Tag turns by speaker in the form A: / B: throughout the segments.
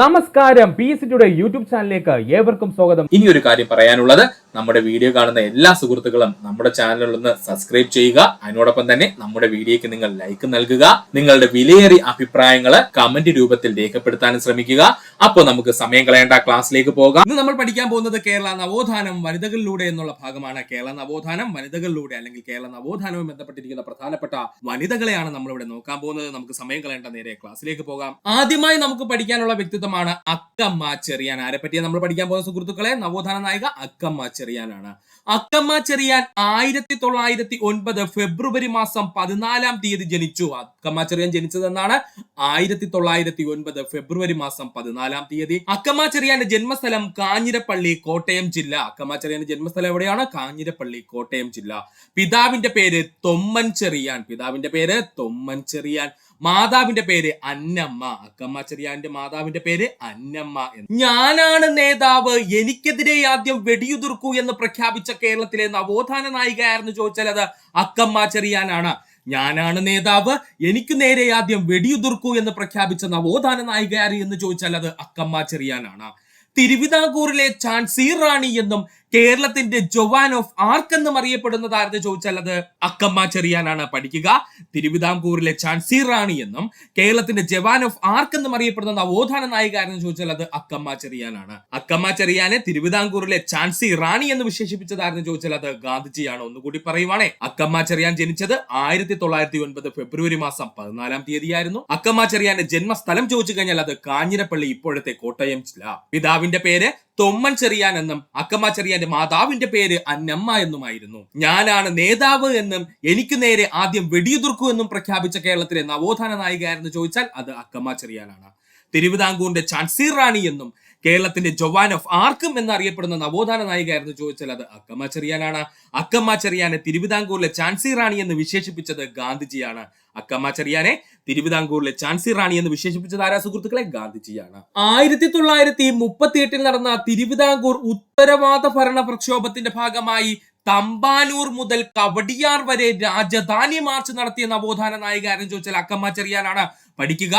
A: നമസ്കാരം P S today YouTube ചാനലിലേക്ക് ഏവർക്കും സ്വാഗതം.
B: ഇനി ഒരു കാര്യം പറയാനുള്ളത് നമ്മുടെ വീഡിയോ കാണുന്ന എല്ലാ സുഹൃത്തുക്കളും നമ്മുടെ ചാനലിൽ ഒന്ന് സബ്സ്ക്രൈബ് ചെയ്യുക. അതിനോടൊപ്പം തന്നെ നമ്മുടെ വീഡിയോക്ക് നിങ്ങൾ ലൈക്ക് നൽകുക. നിങ്ങളുടെ വിലയേറിയ അഭിപ്രായങ്ങൾ കമന്റ് രൂപത്തിൽ രേഖപ്പെടുത്താനും ശ്രമിക്കുക. അപ്പോൾ നമുക്ക് സമയം കളയേണ്ട ക്ലാസ്സിലേക്ക് പോകാം. ഇന്ന് നമ്മൾ പഠിക്കാൻ പോകുന്നത് കേരള നവോത്ഥാനം വനിതകളിലൂടെ എന്നുള്ള ഭാഗമാണ്. കേരള നവോത്ഥാനം വനിതകളിലൂടെ അല്ലെങ്കിൽ കേരള നവോത്ഥാനവുമായി ബന്ധപ്പെട്ടിരിക്കുന്ന പ്രധാനപ്പെട്ട വനിതകളെയാണ് നമ്മളിവിടെ നോക്കാൻ പോകുന്നത്. നമുക്ക് സമയം കളയേണ്ട നേരെ ക്ലാസ്സിലേക്ക് പോകാം. ആദ്യമായി നമുക്ക് പഠിക്കാനുള്ള വ്യക്തിത്വമാണ് അക്കമ്മ ചെറിയാൻ. ആരെ പറ്റിയാണ് നമ്മൾ പഠിക്കാൻ പോകുന്ന സുഹൃത്തുക്കളെ? നവോത്ഥാന നായിക അക്കമ്മ ചെറിയാനാണ്. അക്കമ്മ ചെറിയാൻ ആയിരത്തി തൊള്ളായിരത്തി ഒൻപത് ഫെബ്രുവരി മാസം പതിനാലാം തീയതി ജനിച്ചു. അക്കമ്മ ചെറിയാൻ ജനിച്ചതെന്നാണ്? ആയിരത്തി തൊള്ളായിരത്തി ഒൻപത് ഫെബ്രുവരി മാസം പതിനാലാം തീയതി. അക്കമ്മ ചെറിയാന്റെ ജന്മസ്ഥലം കാഞ്ഞിരപ്പള്ളി കോട്ടയം ജില്ല. അക്കമ്മ ചെറിയാന്റെ ജന്മസ്ഥലം എവിടെയാണ്? കാഞ്ഞിരപ്പള്ളി കോട്ടയം ജില്ല. പിതാവിന്റെ പേര് തൊമ്മൻ ചെറിയാൻ. പിതാവിന്റെ പേര് തൊമ്മൻ ചെറിയാൻ. മാതാവിന്റെ പേര് അന്നമ്മ. അക്കമ്മ ചെറിയാന്റെ മാതാവിന്റെ പേര് അന്നമ്മ എന്ന്. ഞാനാണ് നേതാവ്. എനിക്കെതിരെ ആദ്യം വെടിയുതിർക്കൂ എന്ന് പ്രഖ്യാപിച്ച കേരളത്തിലെ നവോത്ഥാന നായിക ആയിരുന്നു ചോദിച്ചാൽ അത് അക്കമ്മ ചെറിയാനാണ്. ഞാനാണ് നേതാവ്. എനിക്ക് നേരെ ആദ്യം വെടിയുതിർക്കൂ എന്ന് പ്രഖ്യാപിച്ച നവോത്ഥാന നായികയാരി എന്ന് ചോദിച്ചാൽ അത് അക്കമ്മ ചെറിയാനാണ്. തിരുവിതാംകൂറിലെ ചാൻസീർ റാണി എന്നും കേരളത്തിന്റെ ജൊവാൻ ഓഫ് ആർക്ക് എന്നും അറിയപ്പെടുന്നതാരെന്ന് ചോദിച്ചാൽ അത് അക്കമ്മ ചെറിയാനാണ് പഠിക്കുക. തിരുവിതാംകൂറിലെ ചാൻസി റാണി എന്നും കേരളത്തിന്റെ ജവാൻ ഓഫ് ആർക്ക് എന്നും അറിയപ്പെടുന്ന നവോത്ഥാന നായിക ആരെന്ന് ചോദിച്ചാൽ അത് അക്കമ്മ ചെറിയാനാണ്. അക്കമ്മ ചെറിയാനെ തിരുവിതാംകൂറിലെ ചാൻസി റാണി എന്ന് വിശേഷിപ്പിച്ചതാരെന്ന് ചോദിച്ചാൽ അത് ഗാന്ധിജിയാണ്. ഒന്നുകൂടി പറയുവാണേ അക്കമ്മ ചെറിയാൻ ജനിച്ചത് ആയിരത്തി തൊള്ളായിരത്തി ഒൻപത് ഫെബ്രുവരി മാസം പതിനാലാം തീയതിയായിരുന്നു. അക്കമ്മ ചെറിയാന്റെ ജന്മസ്ഥലം ചോദിച്ചു കഴിഞ്ഞാൽ അത് കാഞ്ഞിരപ്പള്ളി ഇപ്പോഴത്തെ കോട്ടയം ജില്ല. പിതാവിന്റെ പേര് തൊമ്മൻ ചെറിയാൻ എന്നും അക്കമ്മ ചെറിയാന്റെ മാതാവിന്റെ പേര് അന്നമ്മ എന്നുമായിരുന്നു. ഞാനാണ് നേതാവ് എന്നും എനിക്ക് നേരെ ആദ്യം വെടിയുതിർക്കൂ എന്നും പ്രഖ്യാപിച്ച കേരളത്തിലെ നവോത്ഥാന നായികയായിരുന്നു ചോദിച്ചാൽ അത് അക്കമ്മ ചെറിയാനാണ്. തിരുവിതാംകൂറിന്റെ ചാൻസീർ റാണി എന്നും കേരളത്തിന്റെ ജവാൻ ഓഫ് ആർക്കും എന്നറിയപ്പെടുന്ന നവോത്ഥാന നായികയായിരുന്നു ചോദിച്ചാൽ അത് അക്കമ്മ ചെറിയാനാണ്. അക്കമ്മ ചെറിയാനെ തിരുവിതാംകൂറിലെ ചാൻസി റാണി എന്ന് വിശേഷിപ്പിച്ചത് ഗാന്ധിജിയാണ്. അക്കമ്മ ചെറിയാനെ തിരുവിതാംകൂറിലെ ചാൻസി റാണി എന്ന് വിശേഷിപ്പിച്ചത് ആരാ സുഹൃത്തുക്കളെ? ഗാന്ധിജിയാണ്. ആയിരത്തി തൊള്ളായിരത്തി മുപ്പത്തി എട്ടിൽ നടന്ന തിരുവിതാംകൂർ ഉത്തരവാദ ഭരണ പ്രക്ഷോഭത്തിന്റെ ഭാഗമായി തമ്പാനൂർ മുതൽ കവടിയാർ വരെ രാജധാനി മാർച്ച് നടത്തിയ നവോത്ഥാന നായികാരൻ ചോദിച്ചാൽ അക്കമ്മ ചെറിയാനാണ്. പഠിക്കുക.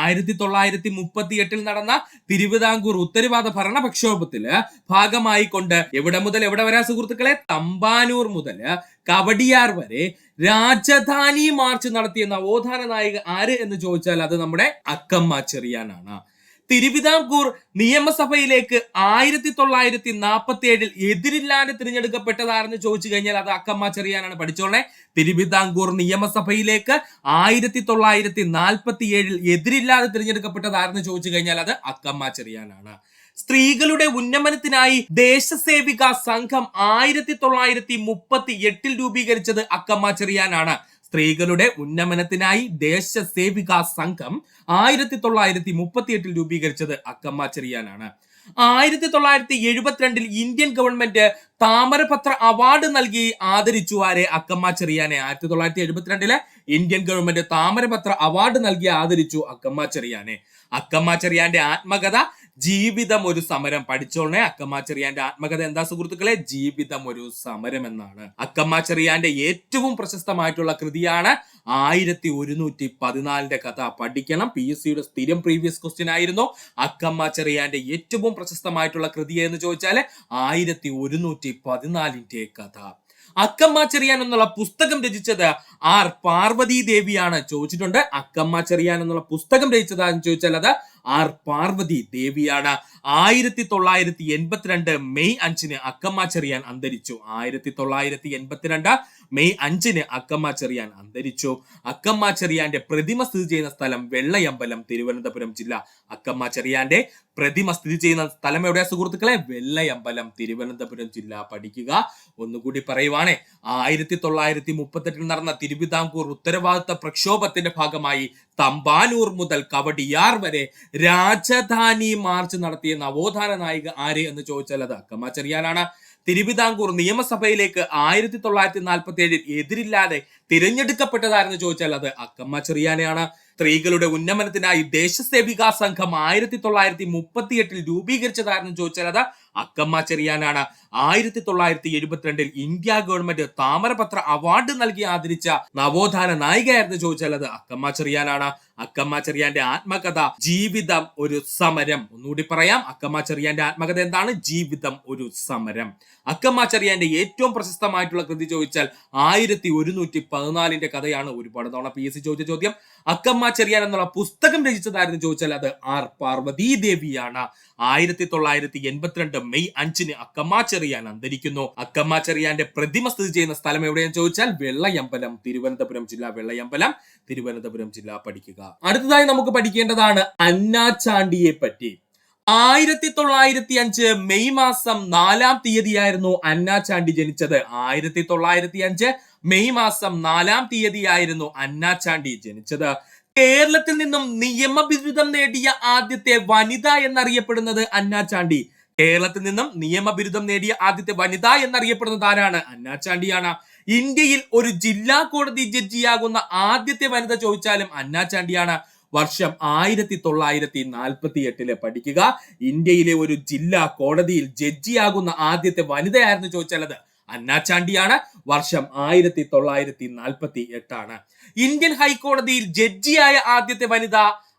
B: ആയിരത്തി തൊള്ളായിരത്തി മുപ്പത്തി എട്ടിൽ നടന്ന തിരുവിതാംകൂർ ഉത്തരവാദ ഭരണ പ്രക്ഷോഭത്തിൽ ഭാഗമായി കൊണ്ട് എവിടെ മുതൽ എവിടെ വരാ സുഹൃത്തുക്കളെ? തമ്പാനൂർ മുതൽ കവടിയാർ വരെ രാജധാനി മാർച്ച് നടത്തിയ നവോത്ഥാന നായിക ആര് എന്ന് ചോദിച്ചാൽ അത് നമ്മുടെ അക്കമ്മ ചെറിയാനാണ്. തിരുവിതാംകൂർ നിയമസഭയിലേക്ക് ആയിരത്തി തൊള്ളായിരത്തി നാൽപ്പത്തി ഏഴിൽ എതിരില്ലാതെ തിരഞ്ഞെടുക്കപ്പെട്ടതാരെന്ന് ചോദിച്ചു കഴിഞ്ഞാൽ അത് അക്കമ്മ ചെറിയാനാണ് പഠിച്ചോളെ തിരുവിതാംകൂർ നിയമസഭയിലേക്ക് ആയിരത്തി തൊള്ളായിരത്തി നാൽപ്പത്തി ഏഴിൽ എതിരില്ലാതെ തിരഞ്ഞെടുക്കപ്പെട്ടതാരെന്ന് ചോദിച്ചു കഴിഞ്ഞാൽ അത് അക്കമ്മ ചെറിയാനാണ്. സ്ത്രീകളുടെ ഉന്നമനത്തിനായി ദേശസേവിക സംഘം ആയിരത്തി തൊള്ളായിരത്തി മുപ്പത്തി എട്ടിൽ രൂപീകരിച്ചത് അക്കമ്മ ചെറിയാനാണ്. സ്ത്രീകളുടെ ഉന്നമനത്തിനായി ദേശസേവിക സംഘം ആയിരത്തി തൊള്ളായിരത്തി മുപ്പത്തി എട്ടിൽ രൂപീകരിച്ചത് അക്കമ്മ ചെറിയാനാണ്. ആയിരത്തി തൊള്ളായിരത്തി എഴുപത്തിരണ്ടിൽ ഇന്ത്യൻ ഗവൺമെന്റ് താമരപത്ര അവാർഡ് നൽകി ആദരിച്ചു ആരെ അക്കമ്മ ചെറിയാനെ. ആയിരത്തി തൊള്ളായിരത്തി എഴുപത്തിരണ്ടിലെ ഇന്ത്യൻ ഗവൺമെന്റ് താമരപത്ര അവാർഡ് നൽകി ആദരിച്ചു അക്കമ്മ ചെറിയാനെ. അക്കമ്മ ചെറിയാന്റെ ആത്മകഥ ജീവിതം ഒരു സമരം. പഠിച്ചോളണേ അക്കമ്മ ചെറിയാന്റെ ആത്മകഥ എന്താ സുഹൃത്തുക്കളെ? ജീവിതം ഒരു സമരം എന്നാണ്. അക്കമ്മ ചെറിയാന്റെ ഏറ്റവും പ്രശസ്തമായിട്ടുള്ള കൃതിയാണ് ആയിരത്തി ഒരുന്നൂറ്റി പതിനാലിന്റെ കഥ. പഠിക്കണം. പി എസ് സിയുടെ സ്ഥിരം പ്രീവിയസ് ക്വസ്റ്റ്യൻ ആയിരുന്നു. അക്കമ്മ ചെറിയാന്റെ ഏറ്റവും പ്രശസ്തമായിട്ടുള്ള കൃതി എന്ന് ചോദിച്ചാൽ ആയിരത്തി ഒരുന്നൂറ്റി പതിനാലിന്റെ കഥ. അക്കമ്മ ചെറിയാൻ എന്നുള്ള പുസ്തകം രചിച്ചത് ആർ പാർവതി ദേവിയാണ് ചോദിച്ചിട്ടുണ്ട്. അക്കമ്മ ചെറിയാൻ എന്നുള്ള പുസ്തകം രചിച്ചതാന്ന് ചോദിച്ചാൽ അത് ആർ പാർവതി ദേവിയാണ്. ആയിരത്തി തൊള്ളായിരത്തി എൺപത്തിരണ്ട് മെയ് അഞ്ചിന് അക്കമ്മ ചെറിയാൻ അന്തരിച്ചു. ആയിരത്തി തൊള്ളായിരത്തി എൺപത്തിരണ്ട് മെയ് അഞ്ചിന് അക്കമ്മ ചെറിയാൻ അന്തരിച്ചു. അക്കമ്മ ചെറിയാന്റെ പ്രതിമ സ്ഥിതി ചെയ്യുന്ന സ്ഥലം വെള്ളയമ്പലം തിരുവനന്തപുരം ജില്ല. അക്കമ്മ ചെറിയാന്റെ പ്രതിമ സ്ഥിതി ചെയ്യുന്ന സ്ഥലം എവിടെയാ സുഹൃത്തുക്കളെ? വെള്ളയമ്പലം തിരുവനന്തപുരം ജില്ല. പഠിക്കുക. ഒന്നുകൂടി പറയുവാണേ. ആയിരത്തി തൊള്ളായിരത്തി മുപ്പത്തെട്ടിൽ നടന്ന തിരുവിതാംകൂർ ഉത്തരവാദിത്ത പ്രക്ഷോഭത്തിന്റെ ഭാഗമായി തമ്പാനൂർ മുതൽ കവടിയാർ വരെ രാജധാനി മാർച്ച് നടത്തിയ നവോത്ഥാന നായിക ആര് എന്ന് ചോദിച്ചാൽ അത് അക്കമ്മ തിരുവിതാംകൂർ നിയമസഭയിലേക്ക് ആയിരത്തി തൊള്ളായിരത്തി നാൽപ്പത്തി ഏഴിൽ എതിരില്ലാതെ തിരഞ്ഞെടുക്കപ്പെട്ടതാരെന്ന് ചോദിച്ചാൽ അത് അക്കമ്മ ചെറിയാനെയാണ്. സ്ത്രീകളുടെ ഉന്നമനത്തിനായി ദേശസേവികാ സംഘം ആയിരത്തി തൊള്ളായിരത്തി മുപ്പത്തി എട്ടിൽ രൂപീകരിച്ചതായിരുന്നു ചോദിച്ചാൽ അത് അക്കമ്മ ചെറിയാനാണ്. ആയിരത്തി തൊള്ളായിരത്തി എഴുപത്തിരണ്ടിൽ ഇന്ത്യ ഗവൺമെന്റ് താമരപത്ര അവാർഡ് നൽകി ആദരിച്ച നവോത്ഥാന നായികയായിരുന്നു ചോദിച്ചാൽ അത് അക്കമ്മ ചെറിയാനാണ്. അക്കമ്മ ചെറിയാന്റെ ആത്മകഥ ജീവിതം ഒരു സമരം. ഒന്നുകൂടി പറയാം അക്കമ്മ ചെറിയാന്റെ ആത്മകഥ എന്താണ്? ജീവിതം ഒരു സമരം. അക്കമ്മ ചെറിയാന്റെ ഏറ്റവും പ്രശസ്തമായിട്ടുള്ള കൃതി ചോദിച്ചാൽ ആയിരത്തി ഒരുന്നൂറ്റി പതിനാലിന്റെ കഥയാണ് ഒരുപാട് തവണ പി എസ് സി ചോദിച്ച ചോദ്യം. അക്കമ്മ ചെറിയാൻ എന്നുള്ള പുസ്തകം രചിച്ചതായിരുന്നു ചോദിച്ചാൽ അത് ആർ പാർവതി ദേവിയാണ് ആയിരത്തി തൊള്ളായിരത്തി എൺപത്തിരണ്ട് മെയ് അഞ്ചിന് അക്കമ്മ ചെറിയാൻ അന്തരിക്കുന്നു. അക്കമ്മ ചെറിയാന്റെ പ്രതിമ സ്ഥിതി ചെയ്യുന്ന സ്ഥലം എവിടെയെന്ന് ചോദിച്ചാൽ വെള്ളയമ്പലം തിരുവനന്തപുരം ജില്ല വെള്ളയമ്പലം തിരുവനന്തപുരം ജില്ല പഠിക്കുക. അടുത്തതായി നമുക്ക് പഠിക്കേണ്ടതാണ് അന്നാചാണ്ടിയെ പറ്റി. ആയിരത്തി തൊള്ളായിരത്തി അഞ്ച് മെയ് മാസം നാലാം തീയതിയായിരുന്നു അന്നാചാണ്ടി ജനിച്ചത്. ആയിരത്തി തൊള്ളായിരത്തി അഞ്ച് മെയ് മാസം നാലാം തീയതിയായിരുന്നു അന്നാചാണ്ടി ജനിച്ചത്. കേരളത്തിൽ നിന്നും നിയമബിരുദം നേടിയ ആദ്യത്തെ വനിത എന്നറിയപ്പെടുന്നത് അന്നാചാണ്ടി കേരളത്തിൽ നിന്നും നിയമബിരുദം നേടിയ ആദ്യത്തെ വനിത എന്നറിയപ്പെടുന്നത് ആരാണ്? അന്നാചാണ്ടിയാണ് ഇന്ത്യയിൽ ഒരു ജില്ലാ കോടതി ജഡ്ജിയാകുന്ന ആദ്യത്തെ വനിത ചോദിച്ചാലും അന്നാചാണ്ടിയാണ് വർഷം ആയിരത്തി തൊള്ളായിരത്തി നാൽപ്പത്തി എട്ടിൽ പഠിക്കുക. ഇന്ത്യയിലെ ഒരു ജില്ലാ കോടതിയിൽ ജഡ്ജിയാകുന്ന ആദ്യത്തെ വനിതയായിരുന്നു ചോദിച്ചാൽ അത് അന്നാചാണ്ടിയാണ് വർഷം ആയിരത്തി തൊള്ളായിരത്തി നാൽപ്പത്തി എട്ടാണ് ഇന്ത്യൻ ഹൈക്കോടതിയിൽ ജഡ്ജിയായ ആദ്യത്തെ വനിത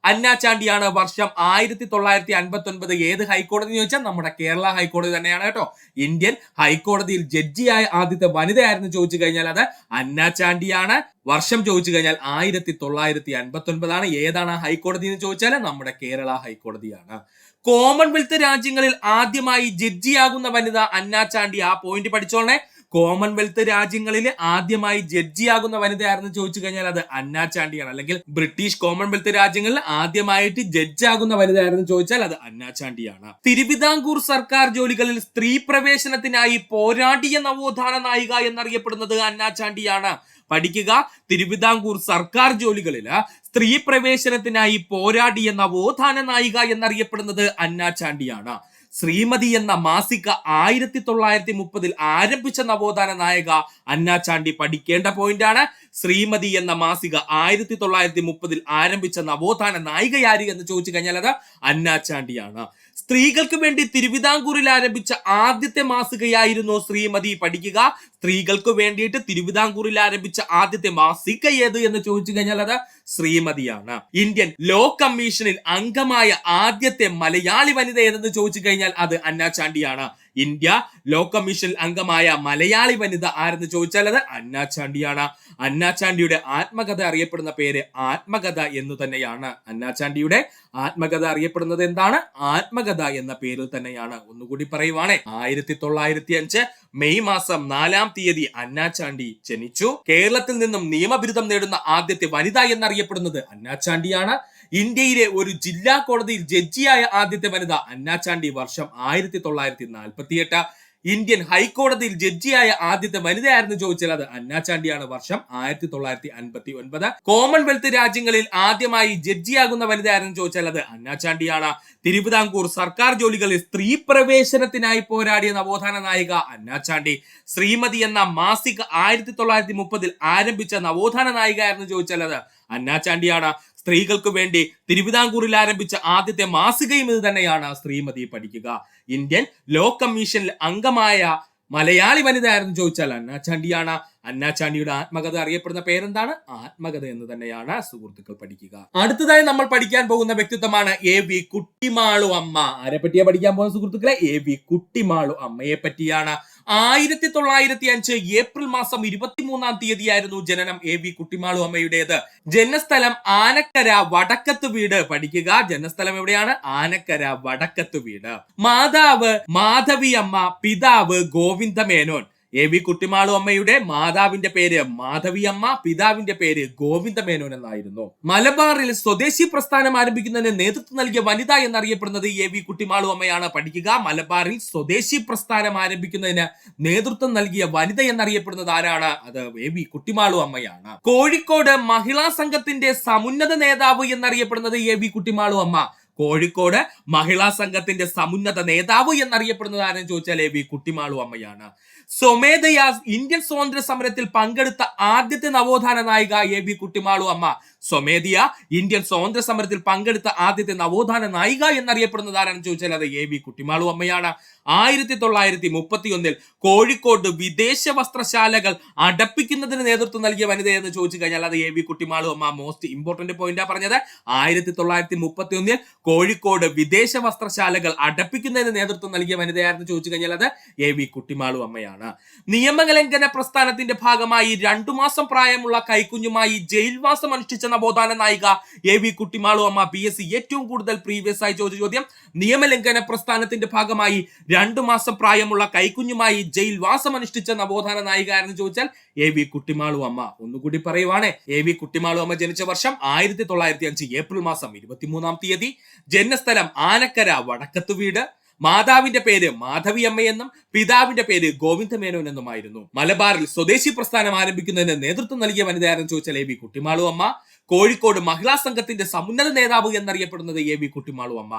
B: അന്നാച്ചാണ്ടിയാണ്. വർഷം ആയിരത്തി തൊള്ളായിരത്തി അൻപത്തി ഒൻപത് ഏത് ഹൈക്കോടതി എന്ന് ചോദിച്ചാൽ നമ്മുടെ കേരള ഹൈക്കോടതി തന്നെയാണ് കേട്ടോ. ഇന്ത്യൻ ഹൈക്കോടതിയിൽ ജഡ്ജിയായ ആദ്യത്തെ വനിതയായിരുന്നു ചോദിച്ചു കഴിഞ്ഞാൽ അത് അന്നാച്ചാണ്ടിയാണ്. വർഷം ചോദിച്ചു കഴിഞ്ഞാൽ ആയിരത്തി തൊള്ളായിരത്തി അൻപത്തി ഒൻപതാണ് ഏതാണ് ഹൈക്കോടതി എന്ന് ചോദിച്ചാൽ നമ്മുടെ കേരള ഹൈക്കോടതിയാണ്. കോമൺവെൽത്ത് രാജ്യങ്ങളിൽ ആദ്യമായി ജഡ്ജിയാകുന്ന വനിത അന്നാചാണ്ടി ആ പോയിന്റ് പഠിച്ചോളണേ. കോമൺവെൽത്ത് രാജ്യങ്ങളിൽ ആദ്യമായി ജഡ്ജിയാകുന്ന വനിതയായിരുന്നു ചോദിച്ചു കഴിഞ്ഞാൽ അത് അന്നാചാണ്ടിയാണ് അല്ലെങ്കിൽ ബ്രിട്ടീഷ് കോമൺവെൽത്ത് രാജ്യങ്ങളിൽ ആദ്യമായിട്ട് ജഡ്ജാകുന്ന വനിതയായിരുന്നു ചോദിച്ചാൽ അത് അന്നാചാണ്ടിയാണ് തിരുവിതാംകൂർ സർക്കാർ ജോലികളിൽ സ്ത്രീ പ്രവേശനത്തിനായി പോരാടിയ നവോത്ഥാന നായിക എന്നറിയപ്പെടുന്നത് അന്നാചാണ്ടിയാണ് പഠിക്കുക തിരുവിതാംകൂർ സർക്കാർ ജോലികളിൽ സ്ത്രീ പ്രവേശനത്തിനായി പോരാടി എന്ന നവോത്ഥാന നായിക എന്നറിയപ്പെടുന്നത് അന്നാചാണ്ടിയാണ് ശ്രീമതി എന്ന മാസിക ആയിരത്തി തൊള്ളായിരത്തി മുപ്പതിൽ ആരംഭിച്ച നവോത്ഥാന നായക അന്നാ ചാണ്ടി പഠിക്കേണ്ട പോയിന്റാണ് ശ്രീമതി എന്ന മാസിക ആയിരത്തി തൊള്ളായിരത്തി മുപ്പതിൽ ആരംഭിച്ച നവോത്ഥാന നായികയാരി എന്ന് ചോദിച്ചു കഴിഞ്ഞാൽ അത് അന്നാച്ചാണ്ടിയാണ്. സ്ത്രീകൾക്ക് വേണ്ടി തിരുവിതാംകൂറിൽ ആരംഭിച്ച ആദ്യത്തെ മാസികയായിരുന്നു ശ്രീമതി പഠിക്കുക. സ്ത്രീകൾക്ക് വേണ്ടിയിട്ട് തിരുവിതാംകൂറിൽ ആരംഭിച്ച ആദ്യത്തെ മാസിക ഏത് എന്ന് ചോദിച്ചു കഴിഞ്ഞാൽ അത് ശ്രീമതിയാണ്. ഇന്ത്യൻ ലോ കമ്മീഷനിൽ അംഗമായ ആദ്യത്തെ മലയാളി വനിത ഏതെന്ന് ചോദിച്ചു കഴിഞ്ഞാൽ അത് അന്നാചാണ്ടിയാണ് ഇന്ത്യ ലോ കമ്മീഷൻ അംഗമായ മലയാളി വനിത ആരെന്ന് ചോദിച്ചാൽ അത് അന്നാചാണ്ടിയാണ് അന്നാചാണ്ടിയുടെ ആത്മകഥ അറിയപ്പെടുന്ന പേര് ആത്മകഥ എന്ന് തന്നെയാണ്. അന്നാചാണ്ടിയുടെ ആത്മകഥ അറിയപ്പെടുന്നത് എന്താണ്? ആത്മകഥ എന്ന പേരിൽ തന്നെയാണ്. ഒന്നുകൂടി പറയുവാണേ. ആയിരത്തി തൊള്ളായിരത്തി അഞ്ച് മെയ് മാസം നാലാം തീയതി അന്നാചാണ്ടി ജനിച്ചു. കേരളത്തിൽ നിന്നും നിയമബിരുദം നേടുന്ന ആദ്യത്തെ വനിത എന്നറിയപ്പെടുന്നത് അന്നാചാണ്ടിയാണ് ഇന്ത്യയിലെ ഒരു ജില്ലാ കോടതിയിൽ ജഡ്ജിയായ ആദ്യത്തെ വനിത അന്നാചാണ്ടി വർഷം ആയിരത്തി തൊള്ളായിരത്തി നാൽപ്പത്തി എട്ട് ഇന്ത്യൻ ഹൈക്കോടതിയിൽ ജഡ്ജിയായ ആദ്യത്തെ വനിതയായിരുന്നു ചോദിച്ചാൽ അത് അന്നാചാണ്ടിയാണ് വർഷം ആയിരത്തി തൊള്ളായിരത്തി അൻപത്തി ഒൻപത് കോമൺവെൽത്ത് രാജ്യങ്ങളിൽ ആദ്യമായി ജഡ്ജിയാകുന്ന വനിതയായിരുന്നു ചോദിച്ചാൽ അത് അന്നാചാണ്ടിയാണ് തിരുവിതാംകൂർ സർക്കാർ ജോലികളിൽ സ്ത്രീ പ്രവേശനത്തിനായി പോരാടിയ നവോത്ഥാന നായിക അന്നാചാണ്ടി ശ്രീമതി എന്ന മാസിക ആയിരത്തി തൊള്ളായിരത്തി മുപ്പതിൽ ആരംഭിച്ച നവോത്ഥാന നായികയായിരുന്നു ചോദിച്ചാൽ അത് അന്നാചാണ്ടിയാണ് സ്ത്രീകൾക്ക് വേണ്ടി തിരുവിതാംകൂറിൽ ആരംഭിച്ച ആദ്യത്തെ മാസികയും ഇത് തന്നെയാണ് ശ്രീമതി പഠിക്കുക. ഇന്ത്യൻ ലോ കമ്മീഷനിൽ അംഗമായ മലയാളി വനിത ആയിരുന്നു ചോദിച്ചാൽ അന്നാച്ചാണ്ടിയാണ് അന്നാച്ചാണ്ടിയുടെ ആത്മകഥ അറിയപ്പെടുന്ന പേരെന്താണ്? ആത്മകഥ എന്ന് തന്നെയാണ് സുഹൃത്തുക്കൾ പഠിക്കുക. അടുത്തതായി നമ്മൾ പഠിക്കാൻ പോകുന്ന വ്യക്തിത്വമാണ് എ വി കുട്ടിമാളു അമ്മ. ആരെ പറ്റിയാ പഠിക്കാൻ പോകുന്ന സുഹൃത്തുക്കളെ? എ വി കുട്ടിമാളു അമ്മയെ പറ്റിയാണ് ആയിരത്തി തൊള്ളായിരത്തി അഞ്ച് ഏപ്രിൽ മാസം ഇരുപത്തിമൂന്നാം തീയതിയായിരുന്നു ജനനം എ വി കുട്ടിമാളു അമ്മയുടേത്. ജനസ്ഥലം ആനക്കര വടക്കത്ത് വീട്. പഠിക്കുക. ജനസ്ഥലം എവിടെയാണ്? ആനക്കര വടക്കത്ത് വീട്. മാതാവ് മാധവി അമ്മ പിതാവ് ഗോവിന്ദ മേനോൻ എ വി കുട്ടിമാളു അമ്മയുടെ മാതാവിന്റെ പേര് മാധവി അമ്മ പിതാവിന്റെ പേര് ഗോവിന്ദ മേനോൻ എന്നായിരുന്നു. മലബാറിൽ സ്വദേശി പ്രസ്ഥാനം ആരംഭിക്കുന്നതിന് നേതൃത്വം നൽകിയ വനിത എന്നറിയപ്പെടുന്നത് എ വി കുട്ടിമാളു അമ്മയാണ്. പഠിക്കുക മലബാറിൽ സ്വദേശി പ്രസ്ഥാനം ആരംഭിക്കുന്നതിന് നേതൃത്വം നൽകിയ വനിത എന്നറിയപ്പെടുന്നത് ആരാണ്? അത് എ വി കുട്ടിമാളു അമ്മയാണ്. കോഴിക്കോട് മഹിളാ സംഘത്തിന്റെ സമുന്നത നേതാവ് എന്നറിയപ്പെടുന്നത് എ വി കുട്ടിമാളു അമ്മ. കോഴിക്കോട് മഹിളാ സംഘത്തിന്റെ സമുന്നത നേതാവ് എന്നറിയപ്പെടുന്നത് ആരെന്ന് ചോദിച്ചാൽ എ വി കുട്ടിമാളു അമ്മയാണ്. സ്വമേധയാ ഇന്ത്യൻ സ്വാതന്ത്ര്യ സമരത്തിൽ പങ്കെടുത്ത ആദ്യത്തെ നവോത്ഥാന നായിക എ ബി കുട്ടിമാളു അമ്മ. സ്വമേധിയ ഇന്ത്യൻ സ്വാതന്ത്ര്യ സമരത്തിൽ പങ്കെടുത്ത ആദ്യത്തെ നവോത്ഥാന നായിക എന്നറിയപ്പെടുന്നത് ആരാണെന്ന് ചോദിച്ചാൽ അത് എ വി കുട്ടിമാളു അമ്മയാണ്. ആയിരത്തി തൊള്ളായിരത്തി മുപ്പത്തി ഒന്നിൽ കോഴിക്കോട് വിദേശ വസ്ത്രശാലകൾ അടപ്പിക്കുന്നതിന് നേതൃത്വം നൽകിയ വനിത എന്ന് ചോദിച്ചു കഴിഞ്ഞാൽ അത് എ വി കുട്ടിമാളു അമ്മ. മോസ്റ്റ് ഇമ്പോർട്ടന്റ് പോയിന്റാ പറഞ്ഞത്. ആയിരത്തി തൊള്ളായിരത്തി മുപ്പത്തി ഒന്നിൽ കോഴിക്കോട് വിദേശ വസ്ത്രശാലകൾ അടപ്പിക്കുന്നതിന് നേതൃത്വം നൽകിയ വനിതയായിരുന്നു ചോദിച്ചു കഴിഞ്ഞാൽ അത് എ വി കുട്ടിമാളു അമ്മയാണ്. നിയമലംഘന പ്രസ്ഥാനത്തിന്റെ ഭാഗമായി രണ്ടു മാസം പ്രായമുള്ള കൈക്കുഞ്ഞുമായി ജയിൽവാസം അനുഷ്ഠിച്ച നവോത്ഥാന നായിക എ വി കുട്ടിമാളു അമ്മ പി എസ് സി ഏറ്റവും കൂടുതൽ പ്രീവിയസ് ആയി ചോദിച്ച ചോദ്യം നിയമലംഘന പ്രസ്ഥാനത്തിന്റെ ഭാഗമായി രണ്ടു മാസം പ്രായമുള്ള കൈക്കുഞ്ഞുമായി ജയിൽ വാസം അനുഷ്ഠിച്ച നവോത്ഥാന നായിക ആരെന്ന് ചോദിച്ചാൽ എ വി കുട്ടിമാളു അമ്മ. ഒന്നുകൂടി പറയുവാണ് എ വി കുട്ടിമാളു അമ്മ ജനിച്ച വർഷം ആയിരത്തി തൊള്ളായിരത്തി അഞ്ച് ഏപ്രിൽ മാസം ഇരുപത്തിമൂന്നാം തീയതി ജന്മസ്ഥലം ആനക്കര വടക്കത്തു വീട്. മാതാവിന്റെ പേര് മാധവി എന്നും പിതാവിന്റെ പേര് ഗോവിന്ദമേനോൻ എന്നുമായിരുന്നു. മലബാറിൽ സ്വദേശി പ്രസ്ഥാനം ആരംഭിക്കുന്നതിന് നേതൃത്വം നൽകിയ വനിതയാരെന്ന് ചോദിച്ചാൽ എ വി കുട്ടിമാളു അമ്മ. കോഴിക്കോട് മഹിളാ സംഘത്തിന്റെ സമുന്നത നേതാവ് എന്നറിയപ്പെടുന്നത് എ വി കുട്ടിമാളു അമ്മ.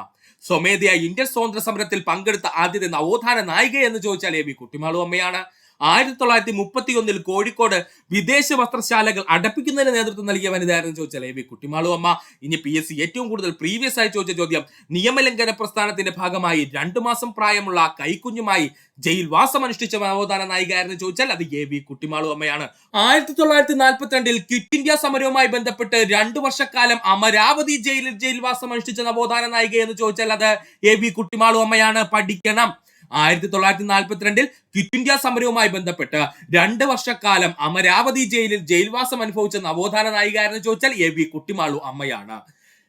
B: സ്വമേധയാ ഇന്ത്യൻ സ്വാതന്ത്ര്യ സമരത്തിൽ പങ്കെടുത്ത ആദ്യത്തെ നവോത്ഥാന നായിക എന്ന് ചോദിച്ചാൽ എ വി കുട്ടിമാളു അമ്മയാണ്. ആയിരത്തി തൊള്ളായിരത്തി മുപ്പത്തി ഒന്നിൽ കോഴിക്കോട് വിദേശ വസ്ത്രശാലകൾ അടപ്പിക്കുന്നതിന് നേതൃത്വം നൽകിയ വനിതയായിരുന്നു ചോദിച്ചാൽ എ വി കുട്ടിമാളു അമ്മ ഇനി പി എസ് സി ഏറ്റവും കൂടുതൽ പ്രീവിയസ് ആയി ചോദിച്ച ചോദ്യം നിയമലംഘന പ്രസ്ഥാനത്തിന്റെ ഭാഗമായി രണ്ടു മാസം പ്രായമുള്ള കൈക്കുഞ്ഞുമായി ജയിൽവാസം അനുഷ്ഠിച്ച നവോത്ഥാന നായികയായിരുന്നു ചോദിച്ചാൽ അത് എ വി കുട്ടിമാളു അമ്മയാണ്. ആയിരത്തി തൊള്ളായിരത്തി നാൽപ്പത്തിരണ്ടിൽ ക്വിറ്റ് ഇന്ത്യ സമരവുമായി ബന്ധപ്പെട്ട് രണ്ടു വർഷക്കാലം അമരാവതി ജയിലിൽ ജയിൽവാസം അനുഷ്ഠിച്ച നവോത്ഥാന നായിക എന്ന് ചോദിച്ചാൽ അത് എ വി കുട്ടിമാളു അമ്മയാണ്. പഠിക്കണം. ആയിരത്തി തൊള്ളായിരത്തി നാൽപ്പത്തിരണ്ടിൽ ക്വിറ്റ് ഇന്ത്യ സമരവുമായി ബന്ധപ്പെട്ട് രണ്ട് വർഷക്കാലം അമരാവതി ജയിലിൽ ജയിൽവാസം അനുഭവിച്ച നവോത്ഥാന നായിക എന്ന് ചോദിച്ചാൽ എ വി കുട്ടിമാളു അമ്മയാണ്.